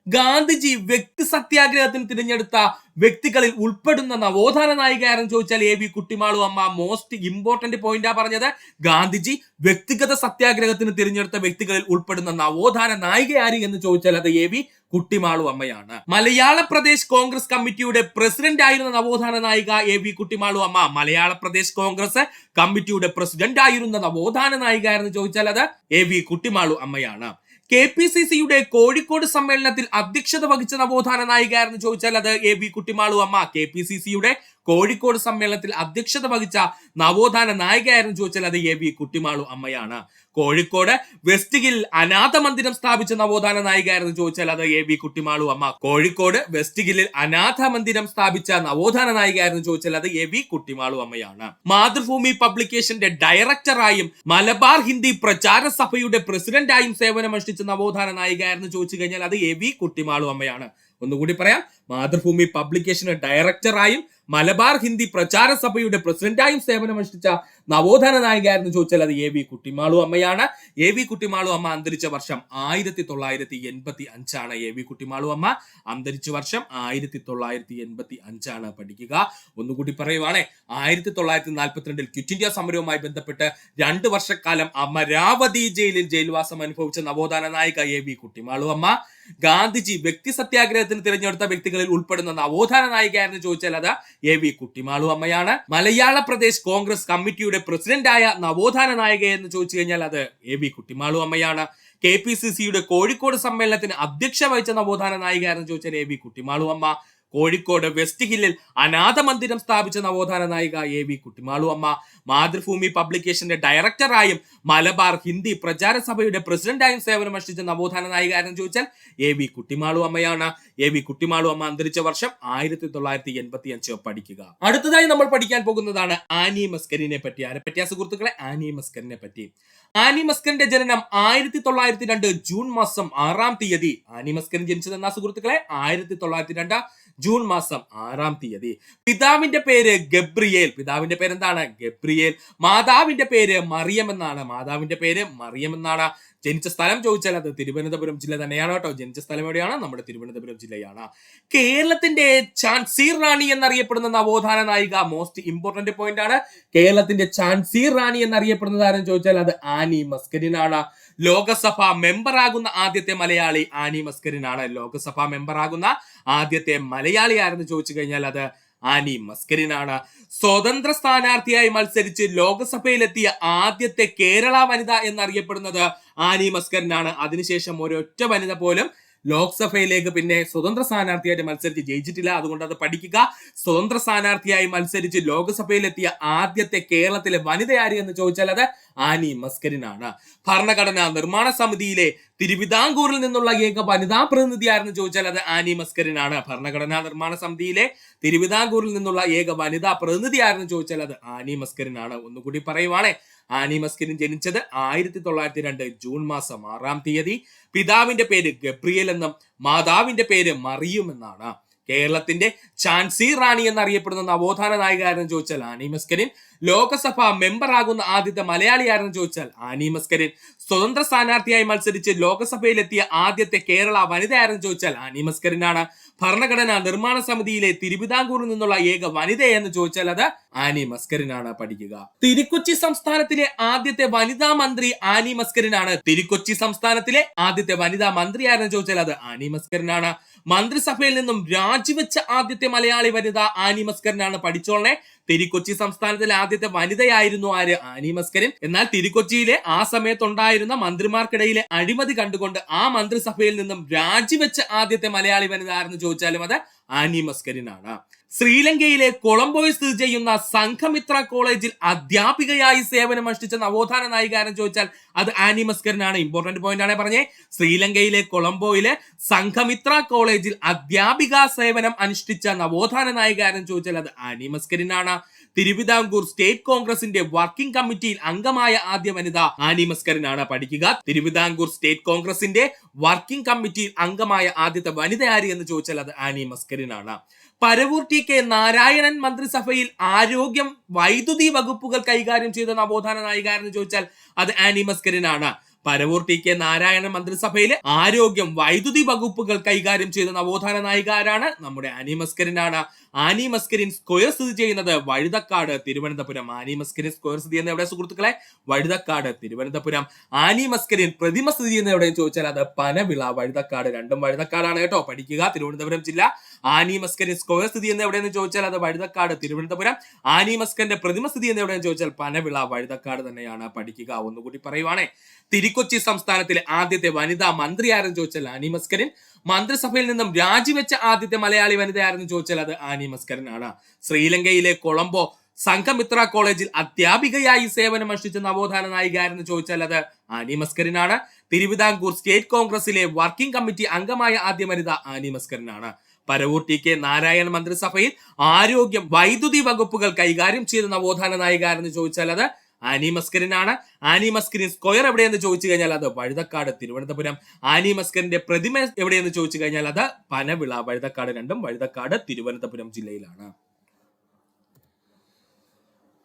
B: ഗാന്ധിജി വ്യക്തി സത്യാഗ്രഹത്തിന് തിരഞ്ഞെടുത്ത വ്യക്തികളിൽ ഉൾപ്പെടുന്ന നവോത്ഥാന നായിക ആരെന്ന് ചോദിച്ചാൽ എ വി കുട്ടിമാളു അമ്മ മോസ്റ്റ് ഇമ്പോർട്ടന്റ് പോയിന്റാ പറഞ്ഞത്. ഗാന്ധിജി വ്യക്തിഗത സത്യാഗ്രഹത്തിന് തിരഞ്ഞെടുത്ത വ്യക്തികളിൽ ഉൾപ്പെടുന്ന നവോത്ഥാന നായിക ആര് എന്ന് ചോദിച്ചാൽ അത് എ വി കുട്ടിമാളു അമ്മയാണ്. മലയാള പ്രദേശ് കോൺഗ്രസ് കമ്മിറ്റിയുടെ പ്രസിഡന്റ് ആയിരുന്ന നവോത്ഥാന നായിക എ വി കുട്ടിമാളു അമ്മ. മലയാള പ്രദേശ് കോൺഗ്രസ് കമ്മിറ്റിയുടെ പ്രസിഡന്റ് ആയിരുന്ന നവോത്ഥാന നായിക എന്ന് ചോദിച്ചാൽ അത് എ വി കുട്ടിമാളു അമ്മയാണ്. കെ പി സി സിയുടെ കോഴിക്കോട് സമ്മേളനത്തിൽ അധ്യക്ഷത വഹിച്ച നവോത്ഥാന നായിക എന്ന് ചോദിച്ചാൽ അത് എ വി കുട്ടിമാളു അമ്മ. കെ പി സി സിയുടെ കോഴിക്കോട് സമ്മേളനത്തിൽ അധ്യക്ഷത വഹിച്ച നവോത്ഥാന നായികയായിരുന്നു ചോദിച്ചാൽ അത് എ വി കുട്ടിമാളു അമ്മയാണ്. കോഴിക്കോട് വെസ്റ്റ് ഹിൽ അനാഥ മന്ദിരം സ്ഥാപിച്ച നവോത്ഥാന നായികയായിരുന്നു ചോദിച്ചാൽ അത് എ വി കുട്ടിമാളു അമ്മ. കോഴിക്കോട് വെസ്റ്റ് ഹില്ലിൽ അനാഥ മന്ദിരം സ്ഥാപിച്ച നവോത്ഥാന നായികയായിരുന്നു ചോദിച്ചാൽ അത് എ വി കുട്ടിമാളു അമ്മയാണ്. മാതൃഭൂമി പബ്ലിക്കേഷന്റെ ഡയറക്ടറായും മലബാർ ഹിന്ദി പ്രചാര സഭയുടെ പ്രസിഡന്റായും സേവനമനുഷ്ഠിച്ച നവോത്ഥാന നായികയായിരുന്നു ചോദിച്ചു കഴിഞ്ഞാൽ അത് എ വി കുട്ടിമാളു അമ്മയാണ്. ഒന്നുകൂടി പറയാം മാതൃഭൂമി പബ്ലിക്കേഷന്റെ ഡയറക്ടറായും മലബാർ ഹിന്ദി പ്രചാര സഭയുടെ പ്രസിഡന്റായും സേവനമനുഷ്ഠിച്ച നവോത്ഥാന നായികയായിരുന്നു ചോദിച്ചാൽ അത് എ വി കുട്ടിമാളു അമ്മയാണ്. എ വി കുട്ടിമാളു അമ്മ അന്തരിച്ച വർഷം ആയിരത്തി തൊള്ളായിരത്തി എൺപത്തി അഞ്ചാണ് എ വി കുട്ടിമാളു അമ്മ അന്തരിച്ച വർഷം ആയിരത്തി തൊള്ളായിരത്തി എൺപത്തി അഞ്ചാണ് പഠിക്കുക. ഒന്നുകൂടി പറയുവാണേ ആയിരത്തി തൊള്ളായിരത്തി നാൽപ്പത്തിരണ്ടിൽ ക്വിറ്റ് ഇന്ത്യ സമരവുമായി ബന്ധപ്പെട്ട് രണ്ട് വർഷക്കാലം അമരാവതി ജയിലിൽ ജയിൽവാസം അനുഭവിച്ച നവോത്ഥാന നായിക എ വി കുട്ടിമാളു അമ്മ. ഗാന്ധിജി വ്യക്തി സത്യാഗ്രഹത്തിന് തിരഞ്ഞെടുത്ത വ്യക്തികളിൽ ഉൾപ്പെടുന്ന നവോത്ഥാന നായികയായിരുന്നു ചോദിച്ചാൽ അത് എ വി കുട്ടിമാളു അമ്മയാണ്. മലയാള പ്രദേശ് കോൺഗ്രസ് കമ്മിറ്റിയുടെ പ്രസിഡന്റായ നവോത്ഥാന നായിക എന്ന് ചോദിച്ചു കഴിഞ്ഞാൽ അത് എ വി കുട്ടിമാളു അമ്മയാണ്. കെ പി സി സിയുടെ കോഴിക്കോട് സമ്മേളനത്തിന് അധ്യക്ഷ വഹിച്ച നവോത്ഥാന എന്ന് ചോദിച്ചാൽ എ വി കുട്ടിമാളു അമ്മ. കോഴിക്കോട് വെസ്റ്റ് ഹില്ലിൽ അനാഥ മന്ദിരം സ്ഥാപിച്ച നവോത്ഥാന നായിക എ വി കുട്ടിമാളു അമ്മ. മാതൃഭൂമി പബ്ലിക്കേഷന്റെ ഡയറക്ടറായും മലബാർ ഹിന്ദി പ്രചാര സഭയുടെ പ്രസിഡന്റായും സേവനമനുഷ്ഠിച്ച നവോത്ഥാന നായിക ആരെന്ന് ചോദിച്ചാൽ എ വി കുട്ടിമാളു അമ്മയാണ്. എ വി കുട്ടിമാളു അമ്മ അന്തരിച്ച വർഷം ആയിരത്തി തൊള്ളായിരത്തി എൺപത്തി അഞ്ച് പഠിക്കുക. അടുത്തതായി നമ്മൾ പഠിക്കാൻ പോകുന്നതാണ് ആനി മസ്കരിനെ പറ്റി. ആരെ പറ്റിയ സുഹൃത്തുക്കളെ? ആനി മസ്കരിനെ പറ്റി. ആനി മസ്കരിന്റെ ജനനം ആയിരത്തി തൊള്ളായിരത്തി രണ്ട് ജൂൺ മാസം ആറാം തീയതി. ആനി മസ്കരൻ ജനിച്ചത് എന്നാ സുഹൃത്തുക്കളെ? ആയിരത്തി തൊള്ളായിരത്തി രണ്ട് ജൂൺ മാസം ആറാം തീയതി. പിതാവിന്റെ പേര് ഗബ്രിയേൽ. പിതാവിന്റെ പേര് എന്താണ് ഗബ്രിയേൽ. മാതാവിന്റെ പേര് മറിയം എന്നാണ്. മാതാവിന്റെ പേര് മറിയം എന്നാണ്. ജനിച്ച സ്ഥലം ചോദിച്ചാൽ അത് തിരുവനന്തപുരം ജില്ല തന്നെയാണ് കേട്ടോ. ജനിച്ച സ്ഥലം എവിടെയാണ്? നമ്മുടെ തിരുവനന്തപുരം ജില്ലയാണ്. കേരളത്തിന്റെ ചാൻസീർ റാണി എന്നറിയപ്പെടുന്ന നവോത്ഥാന നായിക മോസ്റ്റ് ഇമ്പോർട്ടന്റ് പോയിന്റ് ആണ്. കേരളത്തിന്റെ ചാൻസീർ റാണി എന്നറിയപ്പെടുന്നത് ആരെന്ന് ചോദിച്ചാൽ അത് ആനി മസ്കരിനാണ്. ലോകസഭ മെമ്പർ ആകുന്ന ആദ്യത്തെ മലയാളി ആനി മസ്കരിനാണ്. ലോകസഭ മെമ്പർ ആകുന്ന ആദ്യത്തെ മലയാളി ആരെന്ന് ചോദിച്ചു കഴിഞ്ഞാൽ അത് ആനി മസ്കരിനാണ്. സ്വതന്ത്ര സ്ഥാനാർത്ഥിയായി മത്സരിച്ച് ലോകസഭയിലെത്തിയ ആദ്യത്തെ കേരള വനിത എന്നറിയപ്പെടുന്നത് ആനി മസ്കരിനാണ്. അതിനുശേഷം ഒരൊറ്റ വനിത പോലും ലോക്സഭയിലേക്ക് പിന്നെ സ്വതന്ത്ര സ്ഥാനാർത്ഥിയായിട്ട് മത്സരിച്ച് ജയിച്ചിട്ടില്ല. അതുകൊണ്ട് അത് പഠിക്കുക. സ്വതന്ത്ര സ്ഥാനാർത്ഥിയായി മത്സരിച്ച് ലോക്സഭയിലെത്തിയ ആദ്യത്തെ കേരളത്തിലെ വനിതയാര് എന്ന് ചോദിച്ചാൽ അത് ആനി മസ്കരിനാണ്. ഭരണഘടനാ നിർമ്മാണ സമിതിയിലെ തിരുവിതാംകൂറിൽ നിന്നുള്ള ഏക വനിതാ പ്രതിനിധി ആരെന്ന് ചോദിച്ചാൽ അത് ആനി മസ്കരിനാണ്. ഭരണഘടനാ നിർമ്മാണ സമിതിയിലെ തിരുവിതാംകൂറിൽ നിന്നുള്ള ഏക വനിതാ പ്രതിനിധി ആരെന്ന് ചോദിച്ചാൽ അത് ആനി മസ്കരിനാണ്. ഒന്നുകൂടി പറയുവാണേ. ആനി മസ്കരിൻ ജനിച്ചത് ആയിരത്തി തൊള്ളായിരത്തി രണ്ട് ജൂൺ മാസം ആറാം തീയതി. പിതാവിന്റെ പേര് ഗബ്രിയൽ എന്നും മാതാവിന്റെ പേര് മറിയും എന്നാണ്. കേരളത്തിന്റെ ചാൻസി റാണി എന്നറിയപ്പെടുന്ന നവോത്ഥാന നായികാരെന്ന് ചോദിച്ചാൽ ആനി മസ്കരിൻ ലോകസഭ മെമ്പർ ആകുന്ന ആദ്യത്തെ മലയാളി ആരെന്ന് ചോദിച്ചാൽ ആനി മസ്കരിൻ സ്വതന്ത്ര സ്ഥാനാർത്ഥിയായി മത്സരിച്ച് ലോകസഭയിലെത്തിയ ആദ്യത്തെ കേരള വനിത ആരെന്ന് ചോദിച്ചാൽ ആനി മസ്കരിനാണ് ഭരണഘടനാ നിർമ്മാണ സമിതിയിലെ തിരുവിതാംകൂറിൽ നിന്നുള്ള ഏക വനിത എന്ന് ചോദിച്ചാൽ അത് ആനി മസ്കരനാണ് പഠിക്കുക. തിരുക്കൊച്ചി സംസ്ഥാനത്തിലെ ആദ്യത്തെ വനിതാ മന്ത്രി ആനി മസ്കരനാണ് തിരുക്കൊച്ചി സംസ്ഥാനത്തിലെ ആദ്യത്തെ വനിതാ മന്ത്രി ആരെന്ന് ചോദിച്ചാൽ അത് ആനി മസ്കരനാണ് മന്ത്രിസഭയിൽ നിന്നും രാജിവെച്ച ആദ്യത്തെ മലയാളി വനിത ആനി മസ്കരനാണ് പഠിച്ചോളനെ തിരുക്കൊച്ചി സംസ്ഥാനത്തിലെ ആദ്യത്തെ വനിതയായിരുന്നു ആര്? ആനി മസ്കരൻ. എന്നാൽ തിരുക്കൊച്ചിയിലെ ആ സമയത്തുണ്ടായിരുന്ന മന്ത്രിമാർക്കിടയിലെ അഴിമതി കണ്ടുകൊണ്ട് ആ മന്ത്രിസഭയിൽ നിന്നും രാജിവെച്ച ആദ്യത്തെ മലയാളി വനിത ആരെന്ന് ചോദിച്ചാലും അത് ആനി മസ്കരിനാണ്. ശ്രീലങ്കയിലെ കൊളംബോയിൽ സ്ഥിതി ചെയ്യുന്ന സംഘമിത്ര കോളേജിൽ അധ്യാപികയായി സേവനമനുഷ്ഠിച്ച നവോത്ഥാന നായികാരൻ ചോദിച്ചാൽ അത് ആനി മസ്കരിനാണ്. ഇമ്പോർട്ടന്റ് പോയിന്റ് ആണ് പറഞ്ഞേ. ശ്രീലങ്കയിലെ കൊളംബോയിലെ സംഘമിത്ര കോളേജിൽ അധ്യാപിക സേവനം അനുഷ്ഠിച്ച നവോത്ഥാന നായികാരൻ ചോദിച്ചാൽ അത് ആനി മസ്കരിനാണ്. തിരുവിതാംകൂർ സ്റ്റേറ്റ് കോൺഗ്രസിന്റെ വർക്കിംഗ് കമ്മിറ്റിയിൽ അംഗമായ ആദ്യ വനിത ആനി മസ്കരിനാണ് പഠിക്കുക. തിരുവിതാംകൂർ സ്റ്റേറ്റ് കോൺഗ്രസിന്റെ വർക്കിംഗ് കമ്മിറ്റിയിൽ അംഗമായ ആദ്യത്തെ വനിത ആര് എന്ന് ചോദിച്ചാൽ അത് ആനി മസ്കരിനാണ്. പരവൂർ ടി കെ നാരായണൻ മന്ത്രിസഭയിൽ ആരോഗ്യം വൈദ്യുതി വകുപ്പുകൾ കൈകാര്യം ചെയ്ത നവോത്ഥാന നായിക എന്ന് ചോദിച്ചാൽ അത് ആനി മസ്കരിനാണ്. പരവൂർ ടി കെ നാരായണൻ മന്ത്രിസഭയിലെ ആരോഗ്യം വൈദ്യുതി വകുപ്പുകൾ കൈകാര്യം ചെയ്ത നവോത്ഥാന നായികാരാണ് നമ്മുടെ ആനി മസ്കരിനാണ്. ആനി മസ്കരിൻ സ്ക്വയർ സ്ഥിതി ചെയ്യുന്നത് വഴുതക്കാട് തിരുവനന്തപുരം. ആനി മസ്കരിൻ സ്ക്വയർ സ്ഥിതി ചെയ്യുന്ന എവിടെ സുഹൃത്തുക്കളെ? വഴുതക്കാട് തിരുവനന്തപുരം. ആനി മസ്കരിൻ പ്രതിമ സ്ഥിതി ചെയ്യുന്ന എവിടെയെന്ന് ചോദിച്ചാൽ അത് പനവിള വഴുതക്കാട്. രണ്ടും വഴുതക്കാടാണ് കേട്ടോ. പഠിക്കുക തിരുവനന്തപുരം ജില്ല. ആനി മസ്കരിൻ സ്ക്വയർ സ്ഥിതി എന്ന് എവിടെയെന്ന് ചോദിച്ചാൽ അത് വഴുതക്കാട് തിരുവനന്തപുരം. ആനി മസ്കറിന്റെ പ്രതിമ സ്ഥിതി എന്ന് എവിടെയെന്ന് ചോദിച്ചാൽ പനവിള വഴുതക്കാട് തന്നെയാണ്. പഠിക്കുക ഒന്നുകൂടി പറയുവാണേ. തിരുക്കൊച്ചി സംസ്ഥാനത്തിലെ ആദ്യത്തെ വനിതാ മന്ത്രി ആരെന്ന് ചോദിച്ചാൽ ആനി മസ്കരിൻ മന്ത്രിസഭയിൽ നിന്നും രാജിവെച്ച ആദ്യത്തെ മലയാളി വനിത ആരെന്ന് ചോദിച്ചാൽ അത് ആനി മസ്കരൻ ആണ്. ശ്രീലങ്കയിലെ കൊളംബോ സംഘമിത്ര കോളേജിൽ അധ്യാപികയായി സേവനം അനുഷ്ഠിച്ച നവോത്ഥാന നായിക ആരെന്ന് ചോദിച്ചാൽ അത് ആനി മസ്കരിനാണ് തിരുവിതാംകൂർ സ്റ്റേറ്റ് കോൺഗ്രസിലെ വർക്കിംഗ് കമ്മിറ്റി അംഗമായ ആദ്യ വനിത ആനി മസ്കരിനാണ് പരവൂർ ടി കെ നാരായണ മന്ത്രിസഭയിൽ ആരോഗ്യം വൈദ്യുതി വകുപ്പുകൾ കൈകാര്യം ചെയ്ത നവോത്ഥാന എന്ന് ചോദിച്ചാൽ അത് ആനി മസ്കരിനാണ് ആനി മസ്കരിൻ സ്ക്വയർ എവിടെയെന്ന് ചോദിച്ചു കഴിഞ്ഞാൽ അത് വഴുതക്കാട് തിരുവനന്തപുരം. ആനി മസ്കരിന്റെ പ്രതിമ എവിടെയെന്ന് ചോദിച്ചു കഴിഞ്ഞാൽ അത് പനവിള വഴുതക്കാട് രണ്ടും വഴുതക്കാട് തിരുവനന്തപുരം ജില്ലയിലാണ്.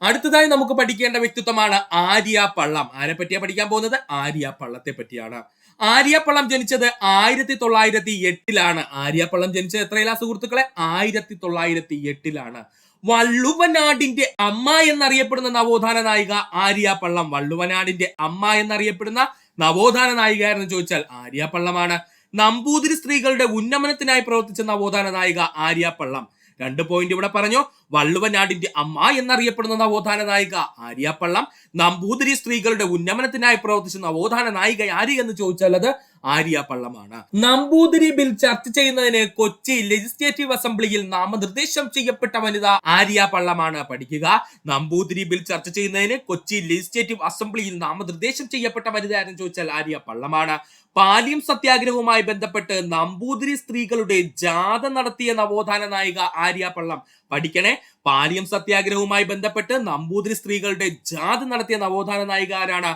B: അടുത്തതായി നമുക്ക് പഠിക്കേണ്ട വ്യക്തിത്വമാണ് ആര്യ പള്ളം. ആരെ പറ്റിയാ പഠിക്കാൻ പോകുന്നത്? ആര്യ പള്ളത്തെ പറ്റിയാണ്. ആര്യ പള്ളം ജനിച്ചത് ആയിരത്തി തൊള്ളായിരത്തി എട്ടിലാണ് ആര്യപ്പള്ളം ജനിച്ചത് എത്രയിലാ സുഹൃത്തുക്കളെ? ആയിരത്തി തൊള്ളായിരത്തി എട്ടിലാണ് വള്ളുവനാടിന്റെ അമ്മ എന്നറിയപ്പെടുന്ന നവോത്ഥാന നായിക ആര്യപ്പള്ളം. വള്ളുവനാടിന്റെ അമ്മ എന്നറിയപ്പെടുന്ന നവോത്ഥാന നായിക എന്ന് ചോദിച്ചാൽ ആര്യപ്പള്ളമാണ്. നമ്പൂതിരി സ്ത്രീകളുടെ ഉന്നമനത്തിനായി പ്രവർത്തിച്ച നവോത്ഥാന നായിക ആര്യ പള്ളം രണ്ട് പോയിന്റ് ഇവിടെ പറഞ്ഞു. വള്ളുവനാടിന്റെ അമ്മ എന്നറിയപ്പെടുന്ന നവോത്ഥാന നായിക ആര്യപ്പള്ളം നമ്പൂതിരി സ്ത്രീകളുടെ ഉന്നമനത്തിനായി പ്രവർത്തിച്ച നവോത്ഥാന നായിക ആര് എന്ന് ചോദിച്ചാൽ അത് ആര്യപ്പള്ളമാണ്. നമ്പൂതിരി ബിൽ ചർച്ച ചെയ്യുന്നതിന് കൊച്ചി ലെജിസ്ലേറ്റീവ് അസംബ്ലിയിൽ നാമനിർദ്ദേശം ചെയ്യപ്പെട്ട വനിത ആര്യപ്പള്ളമാണ്. പഠിക്കുക. നമ്പൂതിരി ബിൽ ചർച്ച ചെയ്യുന്നതിന് കൊച്ചി ലെജിസ്ലേറ്റീവ് അസംബ്ലിയിൽ നാമനിർദ്ദേശം ചെയ്യപ്പെട്ട വനിത ആരെന്ന് ചോദിച്ചാൽ ആര്യ പള്ളമാണ് പാലിയം സത്യാഗ്രഹവുമായി ബന്ധപ്പെട്ട് നമ്പൂതിരി സ്ത്രീകളുടെ ജാഥ നടത്തിയ നവോത്ഥാന നായിക ആര്യ പഠിക്കണേ. പാലിയം സത്യാഗ്രഹവുമായി ബന്ധപ്പെട്ട് നമ്പൂതിരി സ്ത്രീകളുടെ ജാഥ നടത്തിയ നവോത്ഥാന നായിക ആരാണ്?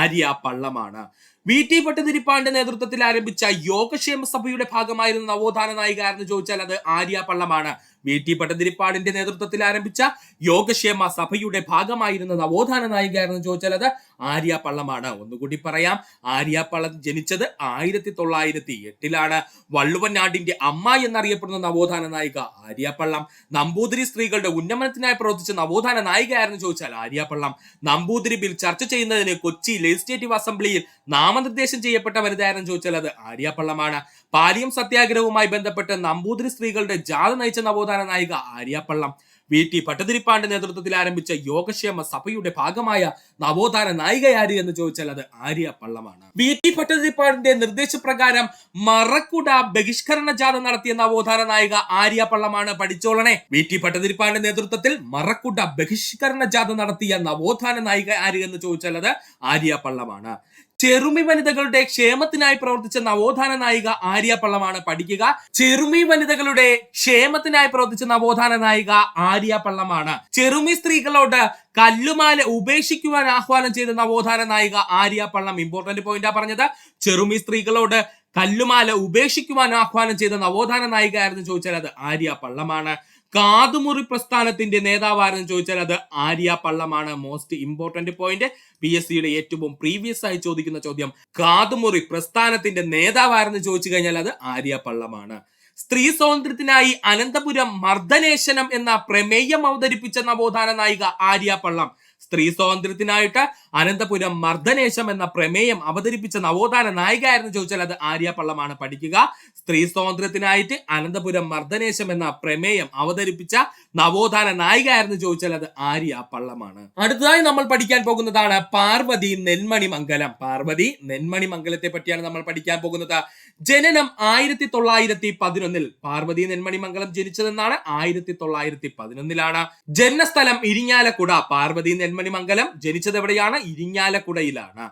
B: ആര്യ പള്ളമാണ്. വി. ടി. ഭട്ടതിരിപ്പാടിന്റെ നേതൃത്വത്തിൽ ആരംഭിച്ച യോഗക്ഷേമ സഭയുടെ ഭാഗമായിരുന്ന നവോത്ഥാന നായിക ആരെന്ന് ചോദിച്ചാൽ അത് ആര്യ പള്ളമാണ്. വി ടി ഭട്ടതിരിപ്പാടിന്റെ നേതൃത്വത്തിൽ ആരംഭിച്ച യോഗക്ഷേമ സഭയുടെ ഭാഗമായിരുന്ന നവോത്ഥാന നായിക എന്ന് ചോദിച്ചാൽ അത് ആര്യ പള്ളമാണ്. ഒന്നുകൂടി പറയാം. ആര്യ പള്ളം ജനിച്ചത് ആയിരത്തി തൊള്ളായിരത്തി എട്ടിലാണ്. വള്ളുവനാടിന്റെ അമ്മ എന്നറിയപ്പെടുന്ന നവോത്ഥാന നായിക ആര്യ പള്ളം. നമ്പൂതിരി സ്ത്രീകളുടെ ഉന്നമനത്തിനായി പ്രവർത്തിച്ച നവോത്ഥാന നായിക എന്ന് ചോദിച്ചാൽ ആര്യ പള്ളം. നമ്പൂതിരി ബിൽ ചർച്ച ചെയ്യുന്നതിന് കൊച്ചി ലെജിസ്ലേറ്റീവ് അസംബ്ലിയിൽ നാമനിർദ്ദേശം ചെയ്യപ്പെട്ട വനിതയായിരുന്നു ചോദിച്ചാൽ അത് ആര്യ പള്ളമാണ്. പാലിയം സത്യാഗ്രഹവുമായി ബന്ധപ്പെട്ട് നമ്പൂതിരി സ്ത്രീകളുടെ ജാഥ നയിച്ച നവോത്ഥാന നായിക ആര്യാപ്പള്ളം പള്ളം. വി. ടി. പട്ടതിരിപ്പാണ്ട് നേതൃത്വത്തിൽ ആരംഭിച്ച യോഗക്ഷേമ സഭയുടെ ഭാഗമായ നവോത്ഥാന നായികയാര് എന്ന് ചോദിച്ചാൽ അത് ആര്യ പള്ളമാണ്. വി. ടി. പട്ടതിരിപ്പാടിന്റെ നിർദ്ദേശപ്രകാരം മറക്കുട ബഹിഷ്കരണ ജാഥ നടത്തിയ നവോത്ഥാന നായിക ആര്യ പള്ളമാണ്. പഠിച്ചോളണേ. വി. ടി. പട്ടതിരിപ്പാടിന്റെ നേതൃത്വത്തിൽ മറക്കുട ബഹിഷ്കരണ ജാഥ നടത്തിയ നവോത്ഥാന നായിക ആര് എന്ന് ചോദിച്ചാൽ അത് ആര്യ പള്ളമാണ്. ചെറുമി വനിതകളുടെ ക്ഷേമത്തിനായി പ്രവർത്തിച്ച നവോത്ഥാന നായിക ആര്യ പള്ളമാണ് പഠിക്കുക. ചെറുമി വനിതകളുടെ ക്ഷേമത്തിനായി പ്രവർത്തിച്ച നവോത്ഥാന നായിക ആര്യ പള്ളമാണ്. ചെറുമി സ്ത്രീകളോട് കല്ലുമാല ഉപേക്ഷിക്കുവാൻ ആഹ്വാനം ചെയ്ത നവോത്ഥാന നായിക ആര്യ പള്ളം ഇമ്പോർട്ടന്റ് പോയിന്റാ പറഞ്ഞത്. ചെറുമി സ്ത്രീകളോട് കല്ലുമാല ഉപേക്ഷിക്കുവാൻ ആഹ്വാനം ചെയ്ത നവോത്ഥാന നായിക ആയിരുന്നു ചോദിച്ചാൽ അത് ആര്യ പള്ളമാണ്. കാതുമുറി പ്രസ്ഥാനത്തിന്റെ നേതാവാരെന്ന് ചോദിച്ചാൽ അത് Arya പള്ളമാണ്. Most important point P S സിയുടെ ഏറ്റവും പ്രീവിയസ് ആയി ചോദിക്കുന്ന ചോദ്യം കാതുമുറി പ്രസ്ഥാനത്തിന്റെ നേതാവാരെന്ന് ചോദിച്ചു കഴിഞ്ഞാൽ അത് ആര്യ പള്ളമാണ്. സ്ത്രീ സ്വാതന്ത്ര്യത്തിനായി അനന്തപുരം മർദ്ദനേശനം എന്ന പ്രമേയം അവതരിപ്പിച്ച നവോത്ഥാന നായിക ആര്യ പള്ളം സ്ത്രീ സ്വാതന്ത്ര്യത്തിനായിട്ട് അനന്തപുരം മർദ്ദനേശം എന്ന പ്രമേയം അവതരിപ്പിച്ച നവോത്ഥാന നായികയായിരുന്നു ചോദിച്ചാൽ അത് ആര്യ പള്ളമാണ് പഠിക്കുക. സ്ത്രീ സ്വാതന്ത്ര്യത്തിനായിട്ട് അനന്തപുരം മർദ്ദനേശം എന്ന പ്രമേയം അവതരിപ്പിച്ച നവോത്ഥാന നായികയായിരുന്നു ചോദിച്ചാൽ അത് ആര്യ പള്ളമാണ്. അടുത്തതായി നമ്മൾ പഠിക്കാൻ പോകുന്നതാണ് പാർവതി നെന്മണി മംഗലം പാർവതി നെന്മണി മംഗലത്തെ പറ്റിയാണ് നമ്മൾ പഠിക്കാൻ പോകുന്നത്. ജനനം ആയിരത്തി തൊള്ളായിരത്തി പതിനൊന്നിൽ പാർവതി നെന്മണി മംഗലം ജനിച്ചതെന്നാണ് ആയിരത്തി തൊള്ളായിരത്തി പതിനൊന്നിലാണ് ജന്മസ്ഥലം ഇരിഞ്ഞാലക്കുട പാർവതി നെന്മണി മംഗലം ജനിച്ചത് എവിടെയാണ്? ഇരിങ്ങാലക്കുടയിലാണ്.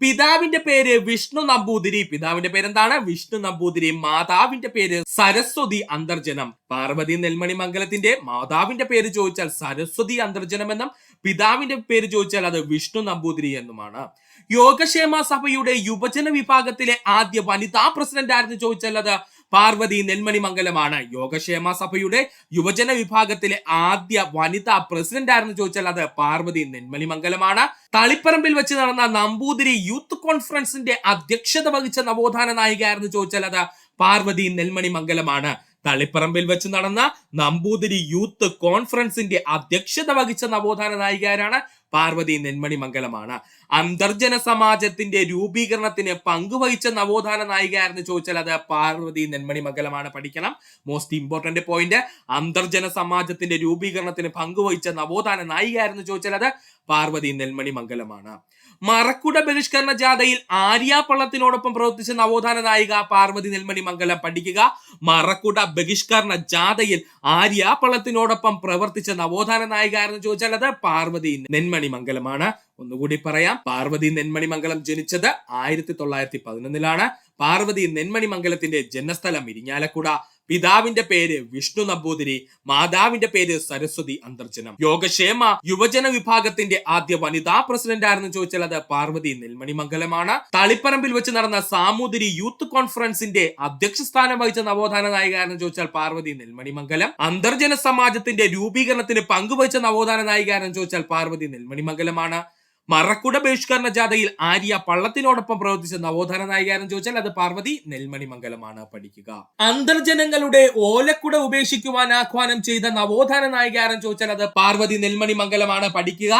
B: പിതാവിന്റെ പേര് വിഷ്ണു നമ്പൂതിരി. പിതാവിന്റെ പേരെന്താണ്? വിഷ്ണു നമ്പൂതിരി. മാതാവിന്റെ പേര് സരസ്വതി അന്തർജനം. പാർവതി നെൽമണി മംഗലത്തിന്റെ മാതാവിന്റെ പേര് ചോദിച്ചാൽ സരസ്വതി അന്തർജനം എന്നും പിതാവിന്റെ പേര് ചോദിച്ചാൽ അത് വിഷ്ണു നമ്പൂതിരി എന്നുമാണ്. യോഗക്ഷേമ സഭയുടെ യുവജന വിഭാഗത്തിലെ ആദ്യ വനിതാ പ്രസിഡന്റ് ആയിരുന്നു ചോദിച്ചാൽ അത് പാർവതി നെന്മണിമംഗലമാണ് യോഗക്ഷേമ സഭയുടെ യുവജന വിഭാഗത്തിലെ ആദ്യ വനിതാ പ്രസിഡന്റ് ആയിരുന്നു ചോദിച്ചാൽ അത് പാർവതി നെന്മണി മംഗലമാണ്. തളിപ്പറമ്പിൽ വെച്ച് നടന്ന നമ്പൂതിരി യൂത്ത് കോൺഫറൻസിന്റെ അധ്യക്ഷത വഹിച്ച നവോത്ഥാന നായിക ആരെന്ന് ചോദിച്ചാൽ അത് പാർവതി നെന്മണിമംഗലമാണ് തളിപ്പറമ്പിൽ വെച്ച് നടന്ന നമ്പൂതിരി യൂത്ത് കോൺഫറൻസിന്റെ അധ്യക്ഷത വഹിച്ച നവോത്ഥാന നായികയാരാണ് പാർവതി നെന്മണി മംഗലമാണ്. അന്തർജന സമാജത്തിന്റെ രൂപീകരണത്തിന് പങ്കുവഹിച്ച നവോത്ഥാന നായികയായിരുന്നു ചോദിച്ചാൽ അത് പാർവതി നെന്മണി മംഗലമാണ് പഠിക്കണം. മോസ്റ്റ് ഇമ്പോർട്ടന്റ് പോയിന്റ് അന്തർജന സമാജത്തിന്റെ രൂപീകരണത്തിന് പങ്കുവഹിച്ച നവോത്ഥാന നായികയായിരുന്നു ചോദിച്ചാൽ അത് പാർവതി നെന്മണി മംഗലമാണ്. മറക്കുട ബഹിഷ്കരണ ജാഥയിൽ ആര്യാപ്പള്ളത്തിനോടൊപ്പം പ്രവർത്തിച്ച നവോത്ഥാന നായിക പാർവതി നെൽമണി മംഗലം പഠിക്കുക. മറക്കുട ബഹിഷ്കരണ ജാഥയിൽ ആര്യാപ്പള്ളത്തിനോടൊപ്പം പ്രവർത്തിച്ച നവോത്ഥാന നായിക ആയിരുന്നു ചോദിച്ചാൽ അത് പാർവതി നെന്മണി മംഗലമാണ് ഒന്നുകൂടി പറയാം. പാർവതി നെന്മണി മംഗലം ജനിച്ചത് ആയിരത്തി തൊള്ളായിരത്തി പതിനൊന്നിലാണ്. പാർവതി നെന്മണി മംഗലത്തിന്റെ ജന്മസ്ഥലം ഇരിഞ്ഞാലക്കുട. പിതാവിന്റെ പേര് വിഷ്ണു നമ്പൂതിരി മാതാവിന്റെ പേര് സരസ്വതി അന്തർജനം. യോഗക്ഷേമ യുവജന വിഭാഗത്തിന്റെ ആദ്യ വനിതാ പ്രസിഡന്റ് ആയിരുന്നു ചോദിച്ചാൽ അത് പാർവതി നെൽമണി മംഗലമാണ് തളിപ്പറമ്പിൽ വെച്ച് നടന്ന സാമൂതിരി യൂത്ത് കോൺഫറൻസിന്റെ അധ്യക്ഷ സ്ഥാനം വഹിച്ച നവോത്ഥാന നായിക ആയിരുന്നു ചോദിച്ചാൽ പാർവതി നെൽമണി മംഗലം അന്തർജന സമാജത്തിന്റെ രൂപീകരണത്തിന് പങ്കുവഹിച്ച നവോത്ഥാന നായിക ആയിരുന്നു ചോദിച്ചാൽ പാർവതി നെൽമണി മംഗലമാണ് മറക്കുട ബഹിഷ്കരണ ജാഥയിൽ ആര്യ പള്ളത്തിനോടൊപ്പം പ്രവർത്തിച്ച നവോത്ഥാന നായികാരെന്ന് ചോദിച്ചാൽ അത് പാർവതി നെൽമണി മംഗലമാണ് പഠിക്കുക. അന്തർജനങ്ങളുടെ ഓലക്കുട ഉപേക്ഷിക്കുവാൻ ആഹ്വാനം ചെയ്ത നവോത്ഥാന നായികാരെന്ന് ചോദിച്ചാൽ അത് പാർവതി നെൽമണി മംഗലമാണ് പഠിക്കുക.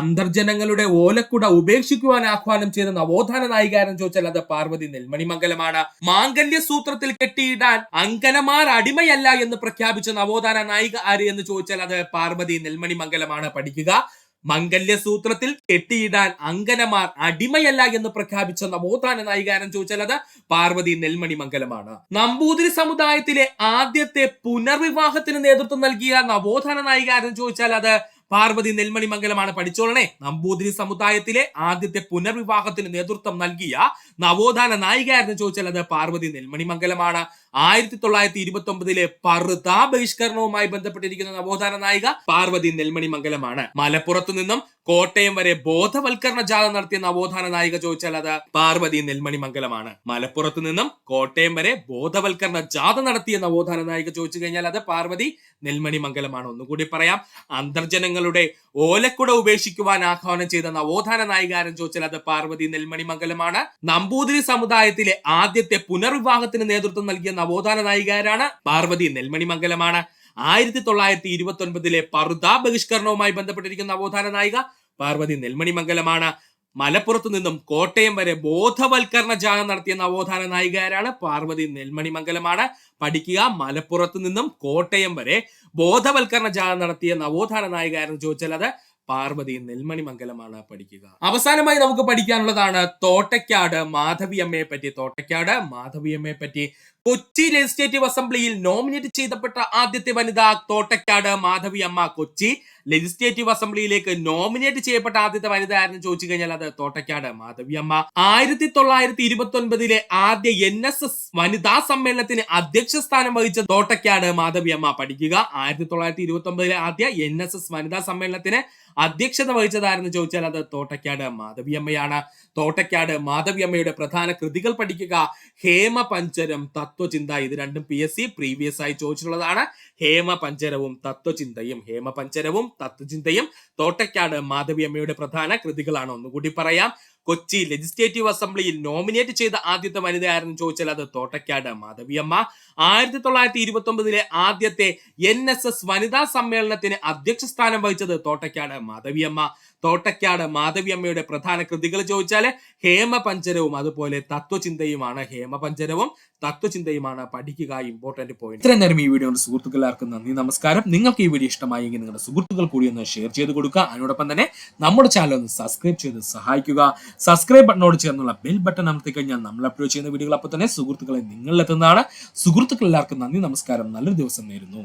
B: അന്തർജനങ്ങളുടെ ഓലക്കുട ഉപേക്ഷിക്കുവാൻ ആഹ്വാനം ചെയ്ത നവോത്ഥാന നായികാരെന്ന് ചോദിച്ചാൽ അത് പാർവതി നെൽമണി മംഗലമാണ് മാംഗല്യ സൂത്രത്തിൽ കെട്ടിയിടാൻ അങ്കനമാർ അടിമയല്ല എന്ന് പ്രഖ്യാപിച്ച നവോത്ഥാന നായിക ആര് എന്ന് ചോദിച്ചാൽ അത് പാർവതി നെൽമണി മംഗലമാണ് പഠിക്കുക. മംഗല്യ സൂത്രത്തിൽ കെട്ടിയിടാൻ അങ്കനമാർ അടിമയല്ല എന്ന് പ്രഖ്യാപിച്ച നവോത്ഥാന നായികാരൻ ചോദിച്ചാൽ അത് പാർവതി നെൽമണി മംഗലമാണ്. നമ്പൂതിരി സമുദായത്തിലെ ആദ്യത്തെ പുനർവിവാഹത്തിന് നേതൃത്വം നൽകിയ നവോത്ഥാന നായികാരൻ ചോദിച്ചാൽ അത് പാർവതി നെൽമണി മംഗലമാണ്. പഠിച്ചോളണേ. നമ്പൂതിരി സമുദായത്തിലെ ആദ്യത്തെ പുനർവിവാഹത്തിന് നേതൃത്വം നൽകിയ നവോത്ഥാന നായികയായിരുന്നു ചോദിച്ചാൽ അത് പാർവതി നെൽമണി മംഗലമാണ്. ആയിരത്തി തൊള്ളായിരത്തി ഇരുപത്തി ഒമ്പതിലെ പറുതാ ബഹിഷ്കരണവുമായി ബന്ധപ്പെട്ടിരിക്കുന്ന നവോത്ഥാന നായിക പാർവതി നെൽമണി മംഗലമാണ്. മലപ്പുറത്തു നിന്നും കോട്ടയം വരെ ബോധവൽക്കരണ ജാഥ നടത്തിയ നവോത്ഥാന നായിക ചോദിച്ചാൽ അത് പാർവതി നെൽമണി മംഗലമാണ്. മലപ്പുറത്തു നിന്നും കോട്ടയം വരെ ബോധവൽക്കരണ ജാഥ നടത്തിയ നവോത്ഥാന നായിക ചോദിച്ചു കഴിഞ്ഞാൽ അത് പാർവതി നെൽമണി മംഗലമാണ്. ഒന്നുകൂടി പറയാം അന്തർജനങ്ങളുടെ ഓലക്കുട ഉപേക്ഷിക്കുവാൻ ആഹ്വാനം ചെയ്ത നവോത്ഥാന നായികാരൻ ചോദിച്ചാൽ അത് പാർവതി നെൽമണി മംഗലമാണ്. നമ്പൂതിരി സമുദായത്തിലെ ആദ്യത്തെ പുനർവിവാഹത്തിന് നേതൃത്വം നൽകിയ നവോത്ഥാന നായികാരാണ് പാർവതി നെൽമണി മംഗലമാണ് ആയിരത്തി തൊള്ളായിരത്തി ഇരുപത്തി ഒൻപതിലെ പർദ ബഹിഷ്കരണവുമായി ബന്ധപ്പെട്ടിരിക്കുന്ന നവോത്ഥാന നായിക പാർവതി നെൽമണി മംഗലമാണ്
C: മലപ്പുറത്ത് നിന്നും കോട്ടയം വരെ ബോധവൽക്കരണ ജാഥ നടത്തിയ നവോത്ഥാന നായികയാരാണ് പാർവതി നെൽമണി മംഗലമാണ് പഠിക്കുക മലപ്പുറത്ത് നിന്നും കോട്ടയം വരെ ബോധവൽക്കരണ ജാഥ നടത്തിയ നവോത്ഥാന നായികയാരെന്ന് ചോദിച്ചാൽ അത് പാർവതി നെൽമണി മംഗലമാണ് പഠിക്കുക. അവസാനമായി നമുക്ക് പഠിക്കാനുള്ളതാണ് തോട്ടയ്ക്കാട് മാധവിയമ്മയെ പറ്റി തോട്ടയ്ക്കാട് മാധവിയമ്മയെ പറ്റി കൊച്ചി ലെജിസ്ലേറ്റീവ് അസംബ്ലിയിൽ നോമിനേറ്റ് ചെയ്തപ്പെട്ട ആദ്യത്തെ വനിത തോട്ടക്കാട് മാധവി അമ്മ കൊച്ചി ലെജിസ്ലേറ്റീവ് അസംബ്ലിയിലേക്ക് നോമിനേറ്റ് ചെയ്യപ്പെട്ട ആദ്യത്തെ വനിത ആരെന്ന് ചോദിച്ചു കഴിഞ്ഞാൽ അത് തോട്ടക്കാട് മാധവി അമ്മ. ആയിരത്തി തൊള്ളായിരത്തി ഇരുപത്തി ഒൻപതിലെ ആദ്യ എൻ എസ് എസ് വനിതാ സമ്മേളനത്തിന് അധ്യക്ഷ സ്ഥാനം വഹിച്ച തോട്ടക്കാട് മാധവി അമ്മ പഠിക്കുക. ആയിരത്തി തൊള്ളായിരത്തി ഇരുപത്തി ഒമ്പതിലെ ആദ്യ എൻ എസ് എസ് വനിതാ സമ്മേളനത്തിന് അധ്യക്ഷത വഹിച്ചതായിരുന്നു ചോദിച്ചാൽ അത് തോട്ടക്കാട് മാധവിയമ്മയാണ് മാധവി മാധവിയമ്മയുടെ പ്രധാന കൃതികൾ പഠിക്കുക. ഹേമ പഞ്ചരം തത്വചിന്ത. ഇത് രണ്ടും പി എസ് സി പ്രീവിയസ് ആയി ചോദിച്ചിട്ടുള്ളതാണ്. ഹേമ പഞ്ചരവും തത്വചിന്തയും. ഹേമ പഞ്ചരവും തത്വചിന്തയും. തോട്ടയ്ക്കാട് മാധവിയമ്മയുടെ പ്രധാന കൃതികളാണ്. ഒന്നുകൂടി പറയാം. കൊച്ചി ലെജിസ്ലേറ്റീവ് അസംബ്ലിയിൽ നോമിനേറ്റ് ചെയ്ത ആദ്യത്തെ വനിത ആരെന്ന് ചോദിച്ചാൽ അത് തോട്ടയ്ക്കാട് മാധവിയമ്മ. ആയിരത്തി തൊള്ളായിരത്തി ഇരുപത്തി ഒമ്പതിലെ ആദ്യത്തെ എൻ എസ് എസ് വനിതാ സമ്മേളനത്തിന് അധ്യക്ഷ സ്ഥാനം വഹിച്ചത് തോട്ടയ്ക്കാട് മാധവിയമ്മ. തോട്ടയ്ക്കാട് മാധവിയമ്മയുടെ പ്രധാന കൃതികൾ ചോദിച്ചാൽ ഹേമപഞ്ചരവും അതുപോലെ തത്വചിന്തയുമാണ് ഹേമപഞ്ചരവും. തത്വചിന്തയുമാണ് പഠിക്കുക ഇമ്പോർട്ടന്റ് പോയിന്റ് ഇത്രയും നേരം ഈ വീഡിയോ സുഹൃത്തുക്കൾ സുഹൃത്തുക്കളാർക്ക് നന്ദി നമസ്കാരം. നിങ്ങൾക്ക് ഈ വീഡിയോ ഇഷ്ടമായെങ്കിൽ നിങ്ങളുടെ സുഹൃത്തുക്കൾ കൂടി ഒന്ന് ഷെയർ ചെയ്ത് കൊടുക്കുക. അതിനോടൊപ്പം തന്നെ നമ്മുടെ ചാനൽ ഒന്ന് സബ്സ്ക്രൈബ് ചെയ്ത് സഹായിക്കുക. സബ്സ്ക്രൈബ് ബട്ടണോട് ചേർന്നുള്ള ബെൽ ബട്ടൺ അമർത്തി കഴിഞ്ഞാൽ നമ്മൾ അപ്ലോഡ് ചെയ്യുന്ന വീഡിയോകൾ അപ്പോൾ തന്നെ സുഹൃത്തുക്കളെ നിങ്ങളിലെത്തുന്നതാണ്. സുഹൃത്തുക്കൾ എല്ലാവർക്കും നന്ദി നമസ്കാരം. നല്ലൊരു ദിവസം നേരുന്നു.